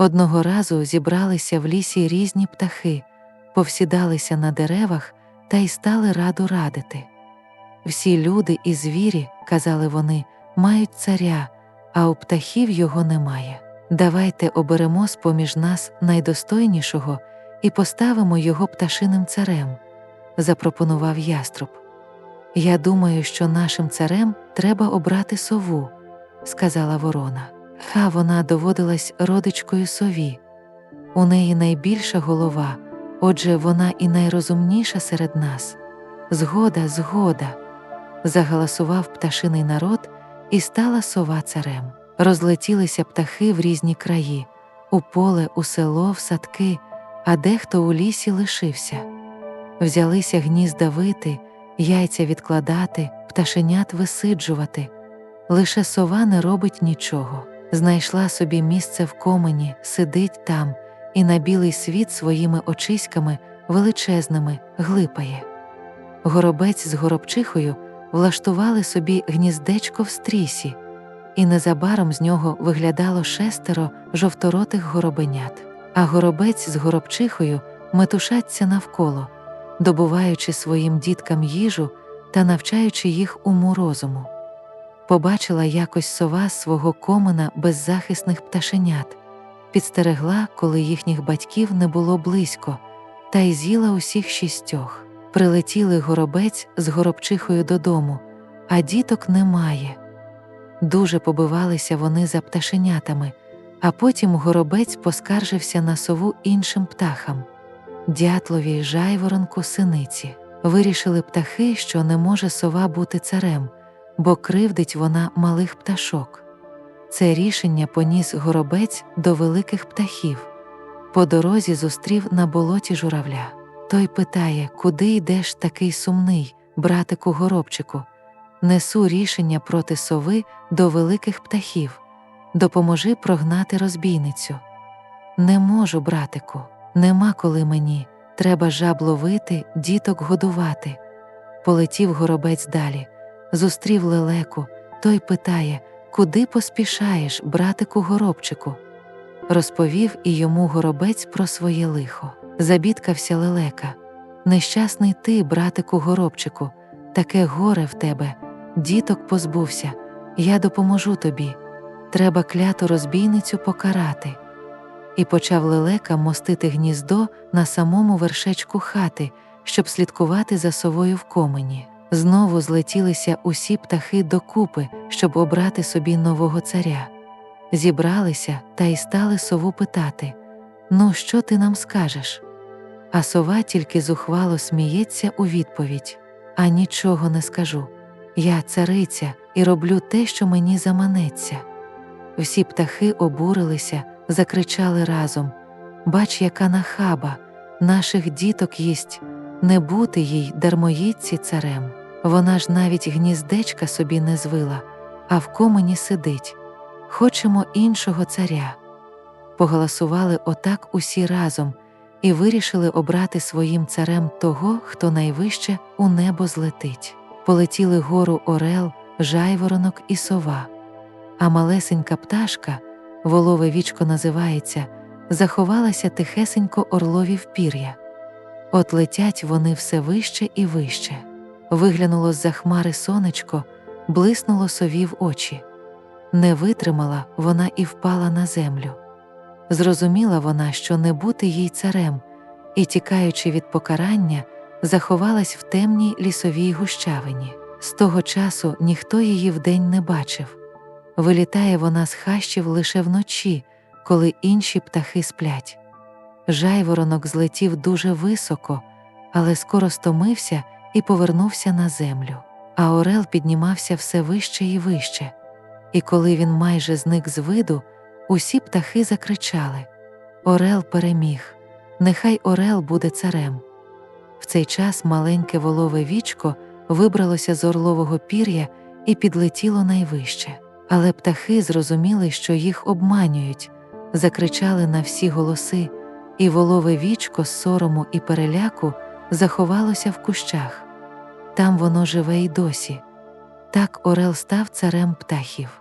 Одного разу зібралися в лісі різні птахи, повсідалися на деревах та й стали раду радити. Всі люди і звірі, казали вони, мають царя, а у птахів його немає. Давайте оберемо з поміж нас найдостойнішого і поставимо його пташиним царем, запропонував яструб. Я думаю, що нашим царем треба обрати сову, сказала ворона. Ха вона доводилась родичкою сові. У неї найбільша голова, отже, вона і найрозумніша серед нас. Згода, згода. Загаласував пташиний народ, і стала сова царем. Розлетілися птахи в різні краї, у поле, у село, в садки, а дехто у лісі лишився. Взялися гнізда вити, яйця відкладати, пташенят висиджувати. Лише сова не робить нічого. Знайшла собі місце в комені, сидить там і на білий світ своїми очиськами величезними глипає. Горобець з горобчихою влаштували собі гніздечко в стрісі, і незабаром з нього виглядало шестеро жовторотих горобенят, а горобець з горобчихою метушаться навколо, добуваючи своїм діткам їжу та навчаючи їх уму розуму. Побачила якось сова свого комина беззахисних пташенят, підстерегла, коли їхніх батьків не було близько, та й з'їла усіх шістьох. Прилетіли горобець з горобчихою додому, а діток немає. Дуже побивалися вони за пташенятами, а потім горобець поскаржився на сову іншим птахам дятлові, жайворонку, синиці. Вирішили птахи, що не може сова бути царем, бо кривдить вона малих пташок. Це рішення поніс горобець до великих птахів. По дорозі зустрів на болоті журавля. Той питає, куди йдеш такий сумний, братику горобчику. Несу рішення проти сови до великих птахів. Допоможи прогнати розбійницю. Не можу, братику, нема коли мені. Треба жаб ловити, діток годувати. Полетів горобець далі, зустрів лелеку, той питає, куди поспішаєш, братику горобчику. Розповів і йому горобець про своє лихо. Забідкався лелека. Нещасний ти, братику горобчику, таке горе в тебе, діток позбувся, я допоможу тобі. Треба кляту розбійницю покарати. І почав лелека мостити гніздо на самому вершечку хати, щоб слідкувати за совою в комені. Знову злетілися усі птахи докупи, щоб обрати собі нового царя. Зібралися та й стали сову питати Ну, що ти нам скажеш? А сова тільки зухвало сміється у відповідь А нічого не скажу. Я цариця і роблю те, що мені заманеться. Всі птахи обурилися, закричали разом Бач, яка нахаба, наших діток їсть, не бути їй дармоїдці царем. Вона ж навіть гніздечка собі не звила, а в комені сидить. Хочемо іншого царя. Поголосували отак усі разом і вирішили обрати своїм царем того, хто найвище у небо злетить. Полетіли гору Орел, жайворонок і сова. А малесенька пташка, волове вічко називається, заховалася тихесенько орлові в пір'я. От летять вони все вище і вище. Виглянуло з за хмари сонечко, блиснуло сові в очі. Не витримала вона і впала на землю. Зрозуміла вона, що не бути їй царем, і, тікаючи від покарання, заховалась в темній лісовій гущавині. З того часу ніхто її вдень не бачив. Вилітає вона з хащів лише вночі, коли інші птахи сплять. Жайворонок злетів дуже високо, але скоро стомився і повернувся на землю. А Орел піднімався все вище і вище, і коли він майже зник з виду, усі птахи закричали Орел переміг, нехай Орел буде царем. В цей час маленьке волове вічко вибралося з орлового пір'я і підлетіло найвище. Але птахи зрозуміли, що їх обманюють, закричали на всі голоси, і волове вічко з сорому і переляку заховалося в кущах. Там воно живе й досі. Так Орел став царем птахів.